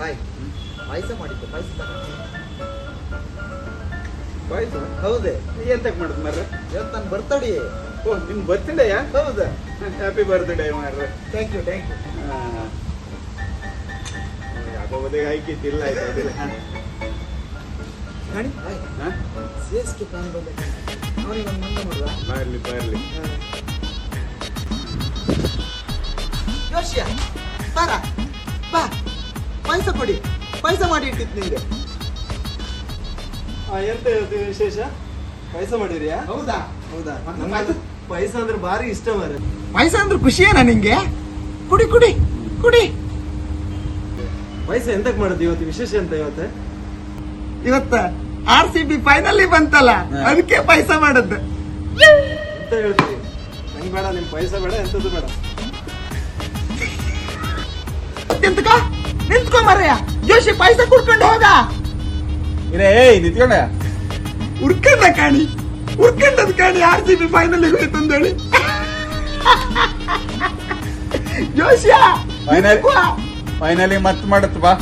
Hi. ಪಾಯಸ ಮಾಡಿದ್ದು ಪಾಯಸ ಪಾಯಸ? ಹೌದೇ. ಎಂತ ಮಾಡುದು ಮಾರ್ರೆ? ಇವತ್ತು ನನ್ನ ಬರ್ತಡೇ ಓ ನಿಮ್ ಬರ್ತ್ಡೇಯಾ ಹೌದಾ. ಹ್ಯಾಪಿ ಬರ್ತ್ಡೇ ಮಾರ್ರೆ. ಥ್ಯಾಂಕ್ ಯು ಥ್ಯಾಂಕ್ ಯು ಯಾಕೋಬೋದೇ ಆಯ್ಕಿತ್ತಿಲ್ಲ ಆಯ್ತು ಅದಿಲ್ಲ. Gani hi C S K plan ಬಂದ. ಅವನಿಗೆ ಒಂದು ಮಂಗ ಮಾಡುವ? ಬರಲಿ ಬರಲಿ. ಯೋಶಿಯ ಬಾರ ಬಾ. ಪಾಯಸ ಕೊಡಿ. ಪಾಯಸ ಮಾಡಿ ಇಟ್ಟಿತ್ತು ನಿಮಗೆ ಎಂತ ಇವತ್ತು ವಿಶೇಷ? ಪಾಯಸ ಮಾಡಿರಿಯಾ ಹೌದಾ? ಹೌದಾ? ಪಾಯಸ? ಅಂದ್ರೆ ಭಾರಿ ಇಷ್ಟ ಮಾರೆ. ಪಾಯಸ ಅಂದ್ರೆ ಖುಷಿಯೇನಾ ನಿಂಗೆ? ಕುಡಿ ಕುಡಿ ಕುಡಿ. ಪಾಯಸ ಎಂತಕ್ ಮಾಡುದು ಇವತ್ತು? ವಿಶೇಷ ಅಂತ ಇವತ್ತು? ಇವತ್ತ ಆರ್ ಸಿ ಬಿ ಫೈನಲಿ ಬಂತಲ್ಲ. ಅದಕ್ಕೆ ಪಾಯಸ ಮಾಡದ್ದು. ಎಂತ ಹೇಳ್ತೀರಿ? ನಂಗೆ ಬೇಡ ನಿಮ್ ಪಾಯಸ ಬೇಡ ಎಂತದ್ದು ಬೇಡ. ನಿಂತ್ಕೋ ನಿಂತ್ಕೋ ಮರ್ಯ. ಜೋಶಿ ಪೈಸೆ ಕುಡ್ಕೊಂಡು ಹೋಗ. ಇರೇ ಏಯ್ ನಿಂತ್ಕೊಂಡ. ಉರ್ಕಂಡ ಕಾಣಿ. ಉರ್ಕಂಡದ್ ಕಾಣಿ ಆರ್ ಜಿ ಬಿ ಫೈನಲ್ ಹೋಯ್ತು ಅಂದೇಳಿ ಜೋಶಿಯ ಫೈನಲಿ ಮತ್ ಮಾಡತ್ ಬಾ